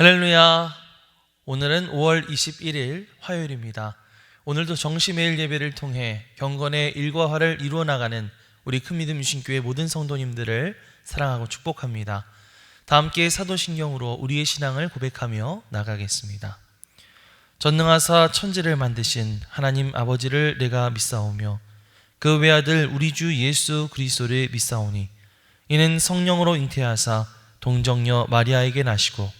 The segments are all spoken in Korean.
할렐루야. 오늘은 5월 21일 화요일입니다. 오늘도 정시 매일 예배를 통해 경건의 일과화를 이루어 나가는 우리 큰 믿음 유신교회 모든 성도님들을 사랑하고 축복합니다. 다 함께 사도신경으로 우리의 신앙을 고백하며 나가겠습니다. 전능하사 천지를 만드신 하나님 아버지를 내가 믿사오며 그 외아들 우리 주 예수 그리스도를 믿사오니 이는 성령으로 잉태하사 동정녀 마리아에게 나시고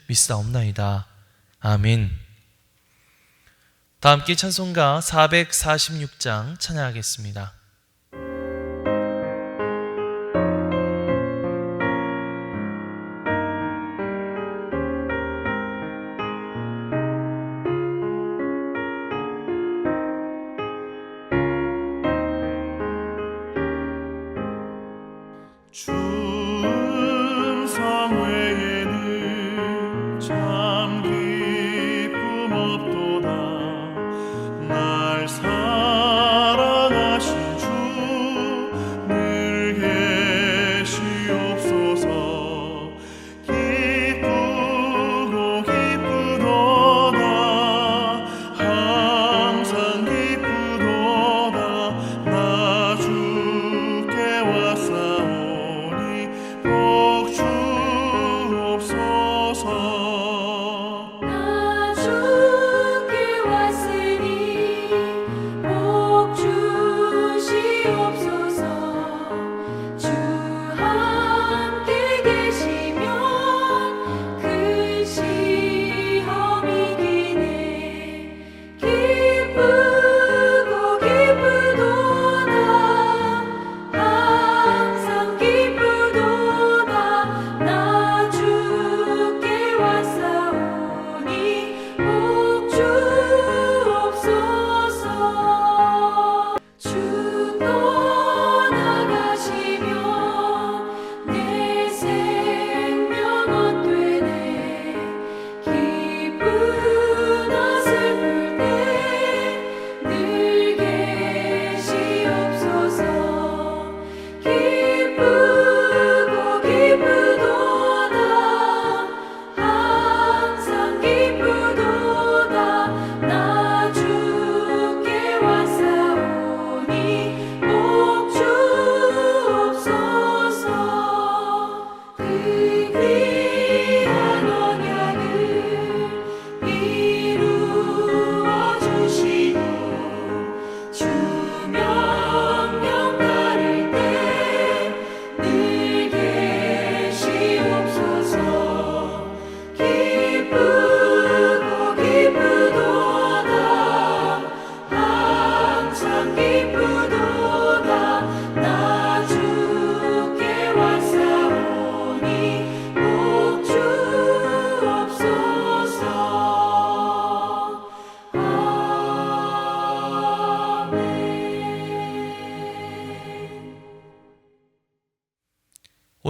믿사옵나이다. 아멘. 다 함께 찬송가 446장 찬양하겠습니다.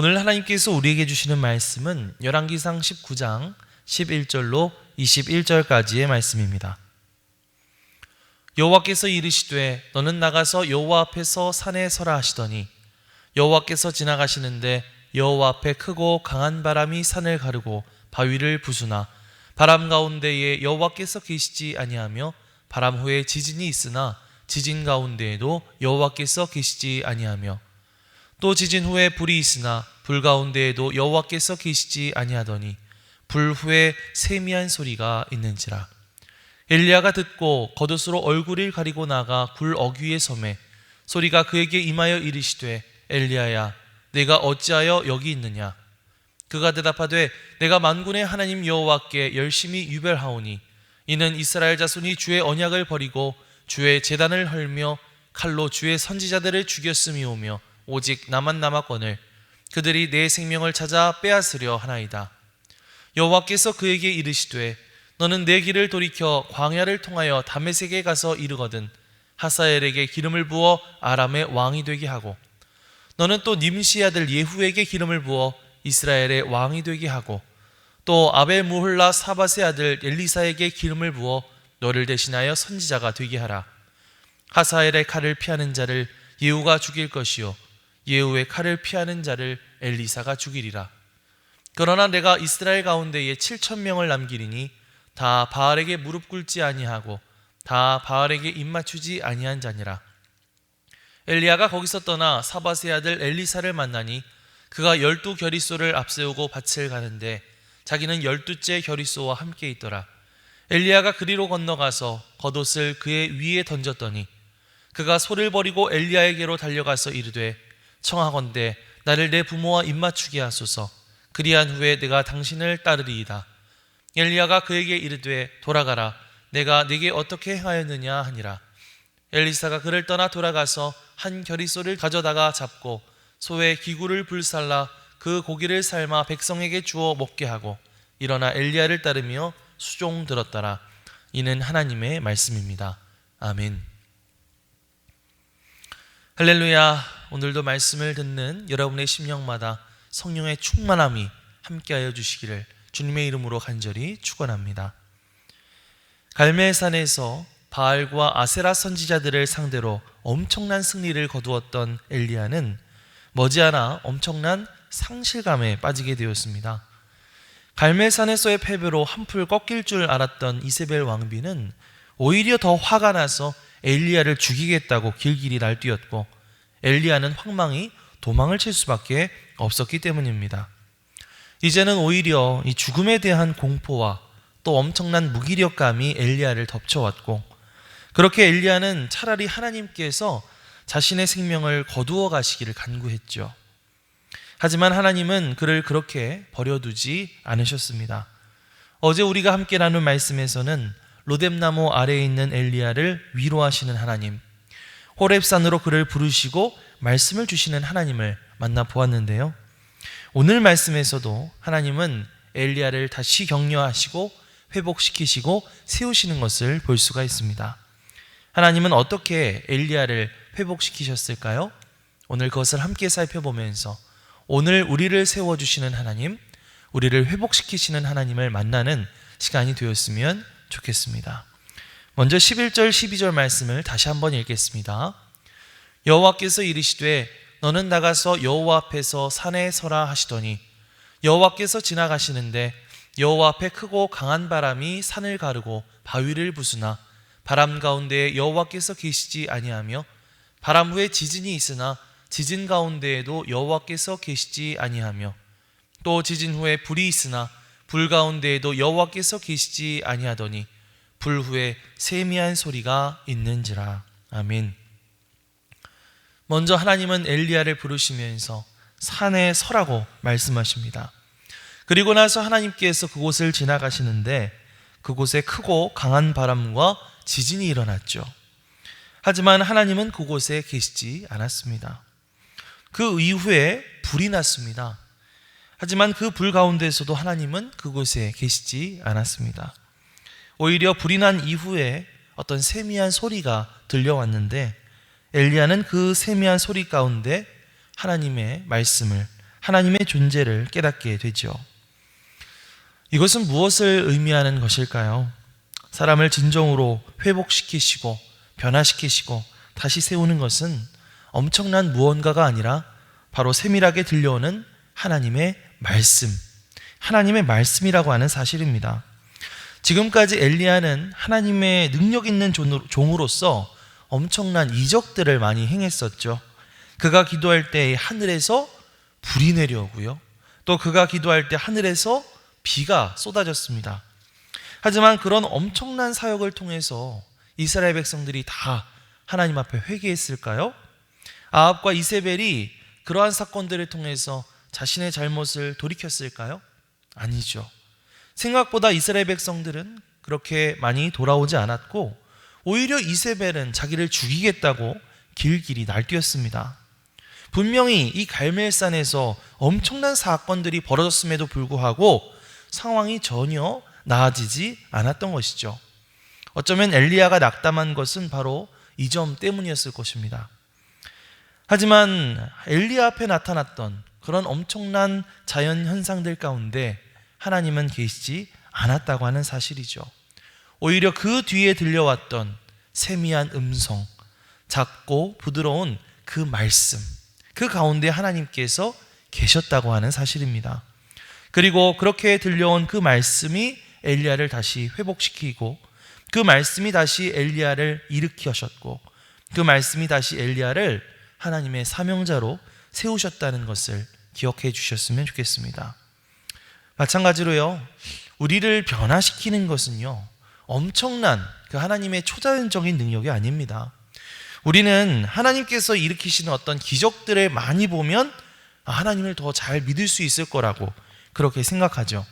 오늘 하나님께서 우리에게 주시는 말씀은 열왕기상 19장 11절로 21절까지의 말씀입니다. 여호와께서 이르시되 너는 나가서 여호와 앞에서 산에 서라 하시더니 여호와께서 지나가시는데 여호와 앞에 크고 강한 바람이 산을 가르고 바위를 부수나 바람 가운데에 여호와께서 계시지 아니하며 바람 후에 지진이 있으나 지진 가운데에도 여호와께서 계시지 아니하며 또 지진 후에 불이 있으나 불 가운데에도 여호와께서 계시지 아니하더니 불 후에 세미한 소리가 있는지라. 엘리야가 듣고 겉옷으로 얼굴을 가리고 나가 굴 어귀에 섬에 소리가 그에게 임하여 이르시되 엘리야야 내가 어찌하여 여기 있느냐? 그가 대답하되 내가 만군의 하나님 여호와께 열심히 유별하오니 이는 이스라엘 자손이 주의 언약을 버리고 주의 재단을 헐며 칼로 주의 선지자들을 죽였음이오며 오직 나만 남았거늘 그들이 내 생명을 찾아 빼앗으려 하나이다. 여호와께서 그에게 이르시되 너는 내 길을 돌이켜 광야를 통하여 다메섹에 가서 이르거든 하사엘에게 기름을 부어 아람의 왕이 되게 하고 너는 또 님시 아들 예후에게 기름을 부어 이스라엘의 왕이 되게 하고 또 아벨 무홀라 사바세 아들 엘리사에게 기름을 부어 너를 대신하여 선지자가 되게 하라 하사엘의 칼을 피하는 자를 예후가 죽일 것이요 예후의 칼을 피하는 자를 엘리사가 죽이리라. 그러나 내가 이스라엘 가운데에 7천 명을 남기리니 다 바알에게 무릎 꿇지 아니하고 다 바알에게 입 맞추지 아니한 자니라. 엘리야가 거기서 떠나 사바세 아들 엘리사를 만나니 그가 열두 결의소를 앞세우고 밭을 가는데 자기는 열두째 결의소와 함께 있더라. 엘리야가 그리로 건너가서 겉옷을 그의 위에 던졌더니 그가 소를 버리고 엘리야에게로 달려가서 이르되 청하건대 나를 내 부모와 입맞추게 하소서. 그리한 후에 내가 당신을 따르리이다. 엘리야가 그에게 이르되 돌아가라. 내가 네게 어떻게 행하였느냐 하니라. 엘리사가 그를 떠나 돌아가서 한 결의소를 가져다가 잡고 소의 기구를 불살라 그 고기를 삶아 백성에게 주어 먹게 하고 일어나 엘리야를 따르며 수종 들었더라. 이는 하나님의 말씀입니다. 아멘. 할렐루야 오늘도 말씀을 듣는 여러분의 심령마다 성령의 충만함이 함께하여 주시기를 주님의 이름으로 간절히 축원합니다. 갈멜산에서 바알과 아세라 선지자들을 상대로 엄청난 승리를 거두었던 엘리야는 머지않아 엄청난 상실감에 빠지게 되었습니다. 갈멜산에서의 패배로 한풀 꺾일 줄 알았던 이세벨 왕비는 오히려 더 화가 나서 엘리야를 죽이겠다고 길길이 날뛰었고 엘리야는 황망히 도망을 칠 수밖에 없었기 때문입니다. 이제는 오히려 이 죽음에 대한 공포와 또 엄청난 무기력감이 엘리야를 덮쳐왔고 그렇게 엘리야는 차라리 하나님께서 자신의 생명을 거두어 가시기를 간구했죠. 하지만 하나님은 그를 그렇게 버려두지 않으셨습니다. 어제 우리가 함께 나눈 말씀에서는 로뎀나무 아래에 있는 엘리야를 위로하시는 하나님, 호렙산으로 그를 부르시고 말씀을 주시는 하나님을 만나 보았는데요. 오늘 말씀에서도 하나님은 엘리야를 다시 격려하시고 회복시키시고 세우시는 것을 볼 수가 있습니다. 하나님은 어떻게 엘리야를 회복시키셨을까요? 오늘 그것을 함께 살펴보면서 오늘 우리를 세워 주시는 하나님, 우리를 회복시키시는 하나님을 만나는 시간이 되었으면 좋겠습니다. 먼저 11절 12절 말씀을 다시 한번 읽겠습니다. 여호와께서 이르시되 너는 나가서 여호와 앞에서 산에 서라 하시더니 여호와께서 지나가시는데 여호와 앞에 크고 강한 바람이 산을 가르고 바위를 부수나 바람 가운데에 여호와께서 계시지 아니하며 바람 후에 지진이 있으나 지진 가운데에도 여호와께서 계시지 아니하며 또 지진 후에 불이 있으나 불 가운데에도 여호와께서 계시지 아니하더니 불 후에 세미한 소리가 있는지라 아멘. 먼저 하나님은 엘리야를 부르시면서 산에 서라고 말씀하십니다. 그리고 나서 하나님께서 그곳을 지나가시는데 그곳에 크고 강한 바람과 지진이 일어났죠. 하지만 하나님은 그곳에 계시지 않았습니다. 그 이후에 불이 났습니다. 하지만 그 불 가운데서도 하나님은 그곳에 계시지 않았습니다. 오히려 불이 난 이후에 어떤 세미한 소리가 들려왔는데 엘리야는 그 세미한 소리 가운데 하나님의 말씀을 하나님의 존재를 깨닫게 되죠. 이것은 무엇을 의미하는 것일까요? 사람을 진정으로 회복시키시고 변화시키시고 다시 세우는 것은 엄청난 무언가가 아니라 바로 세밀하게 들려오는 하나님의 말씀, 하나님의 말씀이라고 하는 사실입니다. 지금까지 엘리야는 하나님의 능력 있는 종으로서 엄청난 이적들을 많이 행했었죠. 그가 기도할 때 하늘에서 불이 내려오고요. 또 그가 기도할 때 하늘에서 비가 쏟아졌습니다. 하지만 그런 엄청난 사역을 통해서 이스라엘 백성들이 다 하나님 앞에 회개했을까요? 아합과 이세벨이 그러한 사건들을 통해서 자신의 잘못을 돌이켰을까요? 아니죠. 생각보다 이스라엘 백성들은 그렇게 많이 돌아오지 않았고 오히려 이세벨은 자기를 죽이겠다고 길길이 날뛰었습니다. 분명히 이 갈멜산에서 엄청난 사건들이 벌어졌음에도 불구하고 상황이 전혀 나아지지 않았던 것이죠. 어쩌면 엘리야가 낙담한 것은 바로 이 점 때문이었을 것입니다. 하지만 엘리야 앞에 나타났던 그런 엄청난 자연 현상들 가운데 하나님은 계시지 않았다고 하는 사실이죠. 오히려 그 뒤에 들려왔던 세미한 음성, 작고 부드러운 그 말씀, 그 가운데 하나님께서 계셨다고 하는 사실입니다. 그리고 그렇게 들려온 그 말씀이 엘리야를 다시 회복시키고 그 말씀이 다시 엘리야를 일으키셨고 그 말씀이 다시 엘리야를 하나님의 사명자로 세우셨다는 것을 기억해 주셨으면 좋겠습니다. 마찬가지로요. 우리를 변화시키는 것은요. 엄청난 그 하나님의 초자연적인 능력이 아닙니다. 우리는 하나님께서 일으키시는 어떤 기적들을 많이 보면 아, 하나님을 더 잘 믿을 수 있을 거라고 그렇게 생각하죠.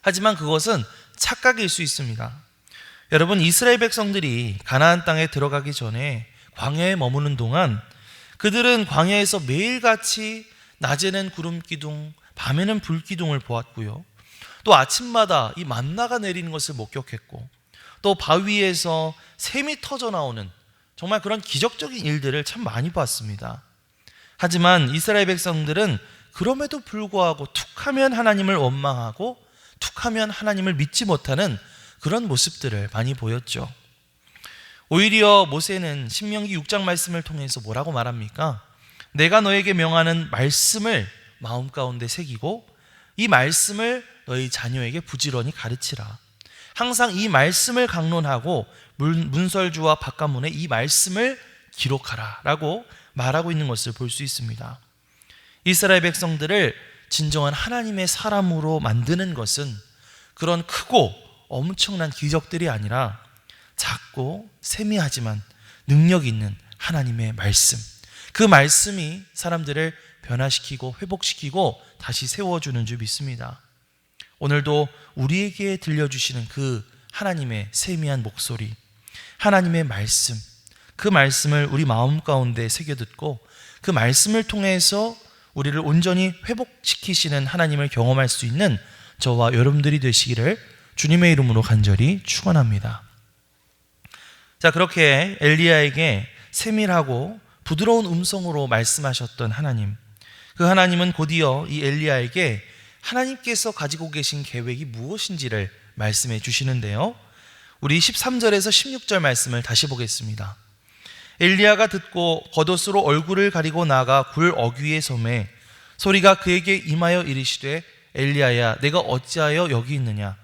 하지만 그것은 착각일 수 있습니다. 여러분 이스라엘 백성들이 가나안 땅에 들어가기 전에 광야에 머무는 동안 그들은 광야에서 매일같이 낮에는 구름 기둥, 밤에는 불 기둥을 보았고요. 또 아침마다 이 만나가 내리는 것을 목격했고 또 바위에서 샘이 터져 나오는 정말 그런 기적적인 일들을 참 많이 봤습니다. 하지만 이스라엘 백성들은 그럼에도 불구하고 툭하면 하나님을 원망하고 툭하면 하나님을 믿지 못하는 그런 모습들을 많이 보였죠. 오히려 모세는 신명기 6장 말씀을 통해서 뭐라고 말합니까? 내가 너에게 명하는 말씀을 마음 가운데 새기고 이 말씀을 너희 자녀에게 부지런히 가르치라. 항상 이 말씀을 강론하고 문- 문설주와 바깥문에 이 말씀을 기록하라라고 말하고 있는 것을 볼 수 있습니다. 이스라엘 백성들을 진정한 하나님의 사람으로 만드는 것은 그런 크고 엄청난 기적들이 아니라 작고 세미하지만 능력 있는 하나님의 말씀. 그 말씀이 사람들을 변화시키고 회복시키고 다시 세워주는 줄 믿습니다. 오늘도 우리에게 들려주시는 그 하나님의 세미한 목소리, 하나님의 말씀, 그 말씀을 우리 마음 가운데 새겨 듣고 그 말씀을 통해서 우리를 온전히 회복시키시는 하나님을 경험할 수 있는 저와 여러분들이 되시기를 주님의 이름으로 간절히 축원합니다. 자, 그렇게 엘리야에게 세밀하고 부드러운 음성으로 말씀하셨던 하나님. 그 하나님은 곧이어 이 엘리야에게 하나님께서 가지고 계신 계획이 무엇인지를 말씀해 주시는데요. 우리 13절에서 16절 말씀을 다시 보겠습니다. 엘리야가 듣고 겉옷으로 얼굴을 가리고 나가 굴 어귀의 섬에 소리가 그에게 임하여 이르시되 엘리야야 내가 어찌하여 여기 있느냐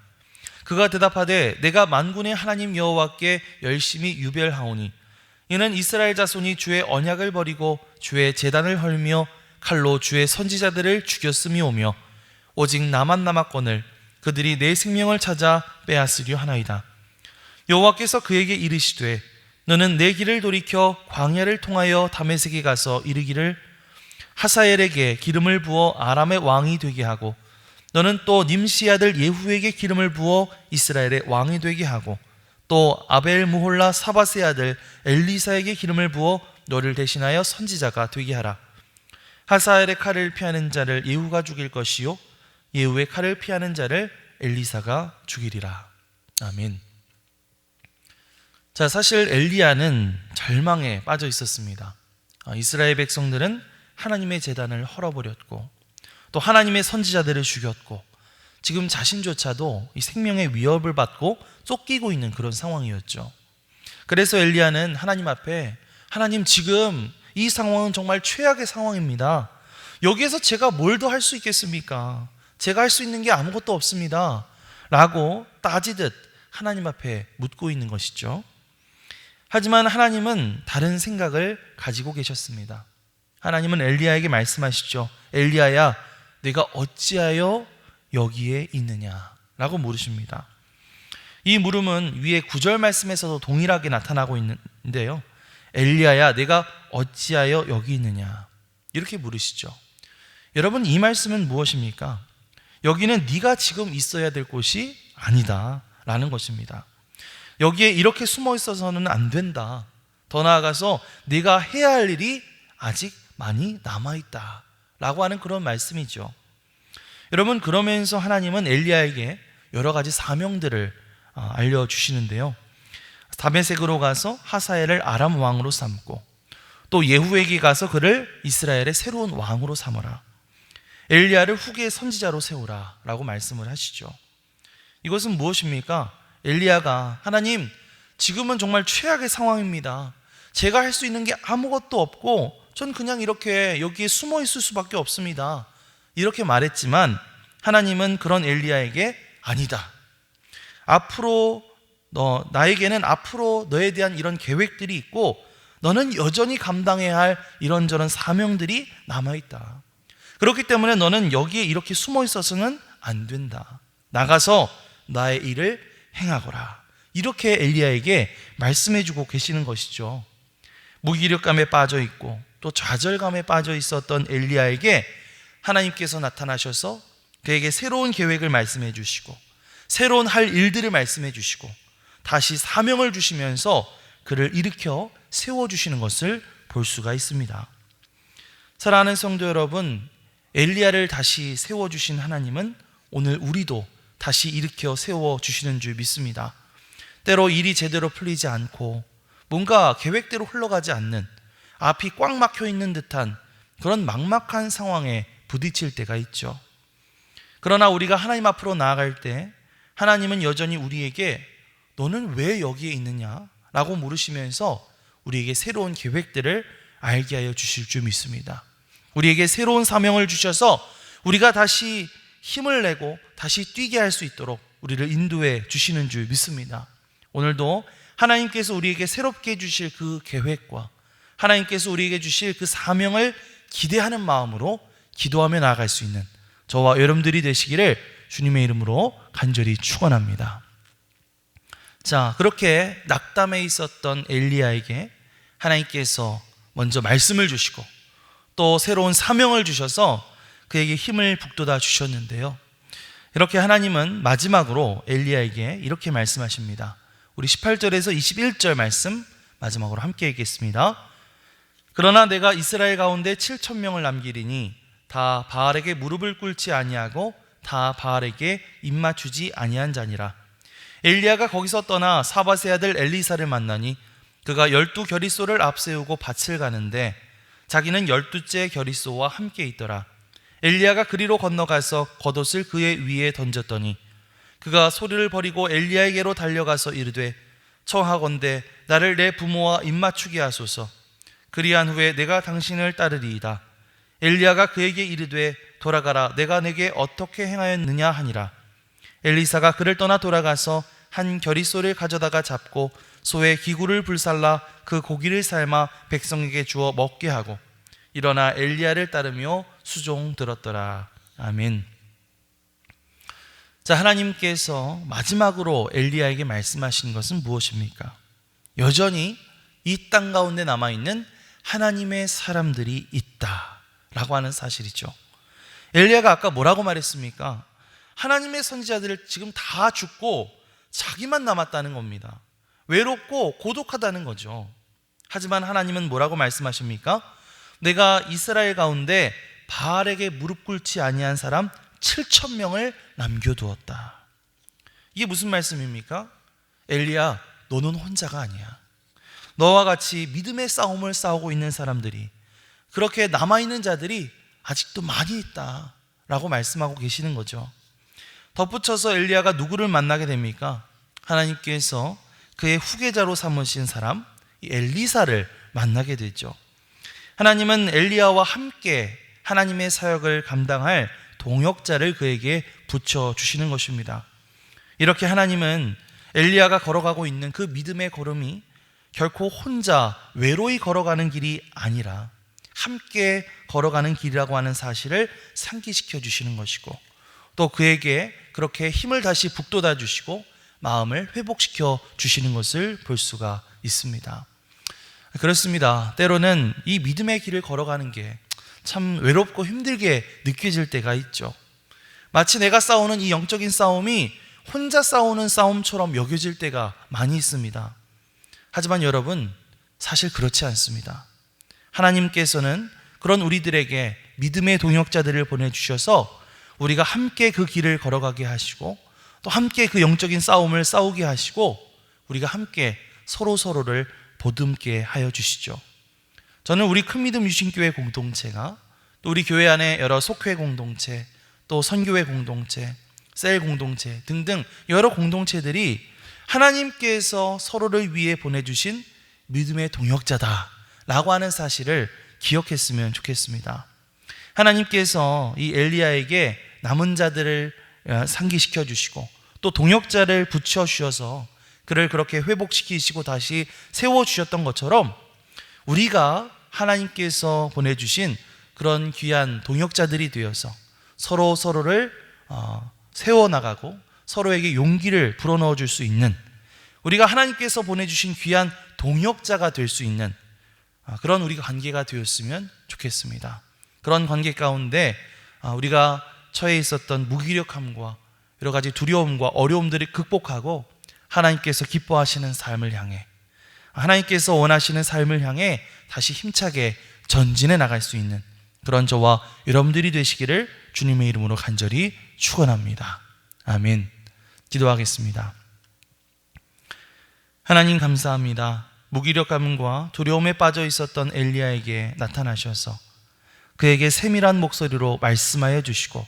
그가 대답하되 내가 만군의 하나님 여호와께 열심히 유별하오니 이는 이스라엘 자손이 주의 언약을 버리고 주의 재단을 헐며 칼로 주의 선지자들을 죽였음이 오며 오직 나만 남았거늘 그들이 내 생명을 찾아 빼앗으려 하나이다. 여호와께서 그에게 이르시되 너는 내 길을 돌이켜 광야를 통하여 다메섹에 가서 이르기를 하사엘에게 기름을 부어 아람의 왕이 되게 하고 너는 또 님시 아들 예후에게 기름을 부어 이스라엘의 왕이 되게 하고 또 아벨 무홀라 사바세 아들 엘리사에게 기름을 부어 너를 대신하여 선지자가 되게 하라 하사엘의 칼을 피하는 자를 예후가 죽일 것이요 예후의 칼을 피하는 자를 엘리사가 죽이리라 아멘. 자, 사실 엘리야는 절망에 빠져 있었습니다. 아, 이스라엘 백성들은 하나님의 재단을 헐어버렸고 또 하나님의 선지자들을 죽였고 지금 자신조차도 이 생명의 위협을 받고 쫓기고 있는 그런 상황이었죠. 그래서 엘리야는 하나님 앞에 하나님 지금 이 상황은 정말 최악의 상황입니다. 여기에서 제가 뭘 더 할 수 있겠습니까? 제가 할 수 있는 게 아무것도 없습니다. 라고 따지듯 하나님 앞에 묻고 있는 것이죠. 하지만 하나님은 다른 생각을 가지고 계셨습니다. 하나님은 엘리야에게 말씀하시죠. 엘리야야, 내가 어찌하여 여기에 있느냐? 라고 물으십니다. 이 물음은 위에 구절 말씀에서도 동일하게 나타나고 있는데요. 엘리야야, 내가 어찌하여 여기 있느냐? 이렇게 물으시죠. 여러분, 이 말씀은 무엇입니까? 여기는 네가 지금 있어야 될 곳이 아니다라는 것입니다. 여기에 이렇게 숨어 있어서는 안 된다. 더 나아가서 네가 해야 할 일이 아직 많이 남아 있다라고 하는 그런 말씀이죠. 여러분 그러면서 하나님은 엘리야에게 여러 가지 사명들을 아, 알려 주시는데요. 다메섹으로 가서 하사엘을 아람 왕으로 삼고 또 예후에게 가서 그를 이스라엘의 새로운 왕으로 삼어라. 엘리야를 후계의 선지자로 세우라라고 말씀을 하시죠. 이것은 무엇입니까? 엘리야가 하나님 지금은 정말 최악의 상황입니다. 제가 할 수 있는 게 아무것도 없고 전 그냥 이렇게 여기에 숨어 있을 수밖에 없습니다. 이렇게 말했지만 하나님은 그런 엘리야에게 아니다. 앞으로 너 나에게는 앞으로 너에 대한 이런 계획들이 있고 너는 여전히 감당해야 할 이런저런 사명들이 남아 있다. 그렇기 때문에 너는 여기에 이렇게 숨어 있어서는 안 된다. 나가서 나의 일을 행하거라. 이렇게 엘리야에게 말씀해 주고 계시는 것이죠. 무기력감에 빠져 있고 또 좌절감에 빠져 있었던 엘리야에게 하나님께서 나타나셔서 그에게 새로운 계획을 말씀해 주시고 새로운 할 일들을 말씀해 주시고 다시 사명을 주시면서 그를 일으켜 세워 주시는 것을 볼 수가 있습니다. 사랑하는 성도 여러분, 엘리야를 다시 세워 주신 하나님은 오늘 우리도 다시 일으켜 세워 주시는 줄 믿습니다. 때로 일이 제대로 풀리지 않고 뭔가 계획대로 흘러가지 않는 앞이 꽉 막혀 있는 듯한 그런 막막한 상황에 부딪힐 때가 있죠. 그러나 우리가 하나님 앞으로 나아갈 때 하나님은 여전히 우리에게 너는 왜 여기에 있느냐? 라고 물으시면서 우리에게 새로운 계획들을 알게 하여 주실 줄 믿습니다. 우리에게 새로운 사명을 주셔서 우리가 다시 힘을 내고 다시 뛰게 할 수 있도록 우리를 인도해 주시는 줄 믿습니다. 오늘도 하나님께서 우리에게 새롭게 주실 그 계획과 하나님께서 우리에게 주실 그 사명을 기대하는 마음으로 기도하며 나아갈 수 있는 저와 여러분들이 되시기를 주님의 이름으로 간절히 축원합니다. 자, 그렇게 낙담에 있었던 엘리야에게 하나님께서 먼저 말씀을 주시고 또 새로운 사명을 주셔서 그에게 힘을 북돋아 주셨는데요. 이렇게 하나님은 마지막으로 엘리야에게 이렇게 말씀하십니다. 우리 18절에서 21절 말씀 마지막으로 함께 읽겠습니다. 그러나 내가 이스라엘 가운데 7천 명을 남기리니 다 바알에게 무릎을 꿇지 아니하고 다 바알에게 입 맞추지 아니한 자니라. 엘리야가 거기서 떠나 사바세 아들 엘리사를 만나니 그가 열두 결의소를 앞세우고 밭을 가는데 자기는 열두째 결의소와 함께 있더라. 엘리야가 그리로 건너가서 겉옷을 그의 위에 던졌더니 그가 소리를 버리고 엘리야에게로 달려가서 이르되 청하건대 나를 내 부모와 입맞추게 하소서. 그리한 후에 내가 당신을 따르리이다. 엘리야가 그에게 이르되 돌아가라 내가 내게 어떻게 행하였느냐 하니라. 엘리사가 그를 떠나 돌아가서 한 결의소를 가져다가 잡고 소의 기구를 불살라 그 고기를 삶아 백성에게 주어 먹게 하고 일어나 엘리야를 따르며 수종 들었더라. 아멘. 자, 하나님께서 마지막으로 엘리야에게 말씀하신 것은 무엇입니까? 여전히 이 땅 가운데 남아 있는 하나님의 사람들이 있다라고 하는 사실이죠. 엘리야가 아까 뭐라고 말했습니까? 하나님의 선지자들을 지금 다 죽고 자기만 남았다는 겁니다. 외롭고 고독하다는 거죠. 하지만 하나님은 뭐라고 말씀하십니까? 내가 이스라엘 가운데 바알에게 무릎 꿇지 아니한 사람 7천 명을 남겨두었다. 이게 무슨 말씀입니까? 엘리야, 너는 혼자가 아니야. 너와 같이 믿음의 싸움을 싸우고 있는 사람들이 그렇게 남아 있는 자들이 아직도 많이 있다. 라고 말씀하고 계시는 거죠. 덧붙여서 엘리야가 누구를 만나게 됩니까? 하나님께서 그의 후계자로 삼으신 사람 이 엘리사를 만나게 되죠. 하나님은 엘리야와 함께 하나님의 사역을 감당할 동역자를 그에게 붙여 주시는 것입니다. 이렇게 하나님은 엘리야가 걸어가고 있는 그 믿음의 걸음이 결코 혼자 외로이 걸어가는 길이 아니라 함께 걸어가는 길이라고 하는 사실을 상기시켜 주시는 것이고 또 그에게 그렇게 힘을 다시 북돋아 주시고 마음을 회복시켜 주시는 것을 볼 수가 있습니다. 그렇습니다. 때로는 이 믿음의 길을 걸어가는 게 참 외롭고 힘들게 느껴질 때가 있죠. 마치 내가 싸우는 이 영적인 싸움이 혼자 싸우는 싸움처럼 여겨질 때가 많이 있습니다. 하지만 여러분, 사실 그렇지 않습니다. 하나님께서는 그런 우리들에게 믿음의 동역자들을 보내주셔서 우리가 함께 그 길을 걸어가게 하시고 또 함께 그 영적인 싸움을 싸우게 하시고 우리가 함께 서로 서로를 보듬게 하여 주시죠. 저는 우리 큰 믿음 유신교회 공동체가 또 우리 교회 안에 여러 속회 공동체, 또 선교회 공동체, 셀 공동체 등등 여러 공동체들이 하나님께서 서로를 위해 보내주신 믿음의 동역자다 라고 하는 사실을 기억했으면 좋겠습니다. 하나님께서 이 엘리야에게 남은 자들을 어, 상기시켜 주시고 또 동역자를 붙여 주셔서 그를 그렇게 회복시키시고 다시 세워 주셨던 것처럼 우리가 하나님께서 보내주신 그런 귀한 동역자들이 되어서 서로 서로를 어, 세워 나가고 서로에게 용기를 불어넣어 줄 수 있는 우리가 하나님께서 보내주신 귀한 동역자가 될 수 있는 아, 그런 우리가 관계가 되었으면 좋겠습니다. 그런 관계 가운데 아, 우리가 처해 있었던 무기력함과 여러 가지 두려움과 어려움들을 극복하고 하나님께서 기뻐하시는 삶을 향해 하나님께서 원하시는 삶을 향해 다시 힘차게 전진해 나갈 수 있는 그런 저와 여러분들이 되시기를 주님의 이름으로 간절히 축원합니다. 아멘. 기도하겠습니다. 하나님 감사합니다. 무기력감과 두려움에 빠져 있었던 엘리야에게 나타나셔서 그에게 세밀한 목소리로 말씀하여 주시고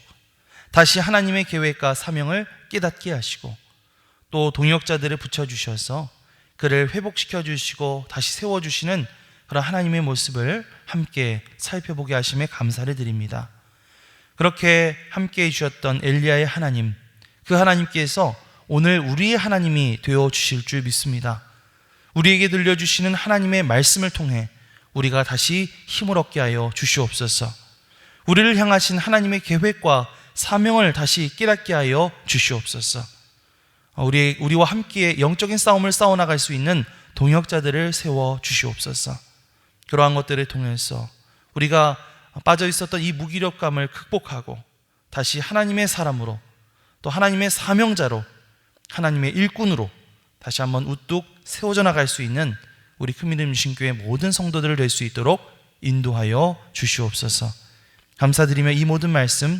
다시 하나님의 계획과 사명을 깨닫게 하시고 또 동역자들을 붙여 주셔서 그를 회복시켜 주시고 다시 세워 주시는 그런 하나님의 모습을 함께 살펴보게 하심에 감사를 드립니다. 그렇게 함께 해 주셨던 엘리야의 하나님 그 하나님께서 오늘 우리의 하나님이 되어 주실 줄 믿습니다. 우리에게 들려주시는 하나님의 말씀을 통해 우리가 다시 힘을 얻게 하여 주시옵소서. 우리를 향하신 하나님의 계획과 사명을 다시 깨닫게 하여 주시옵소서. 우리, 우리와 함께 영적인 싸움을 싸워 나갈 수 있는 동역자들을 세워 주시옵소서. 그러한 것들을 통해서 우리가 빠져 있었던 이 무기력감을 극복하고 다시 하나님의 사람으로 또 하나님의 사명자로 하나님의 일꾼으로 다시 한번 우뚝 세워져 나갈 수 있는 우리 큰믿음 신교의 모든 성도들을 될 수 있도록 인도하여 주시옵소서. 감사드리며 이 모든 말씀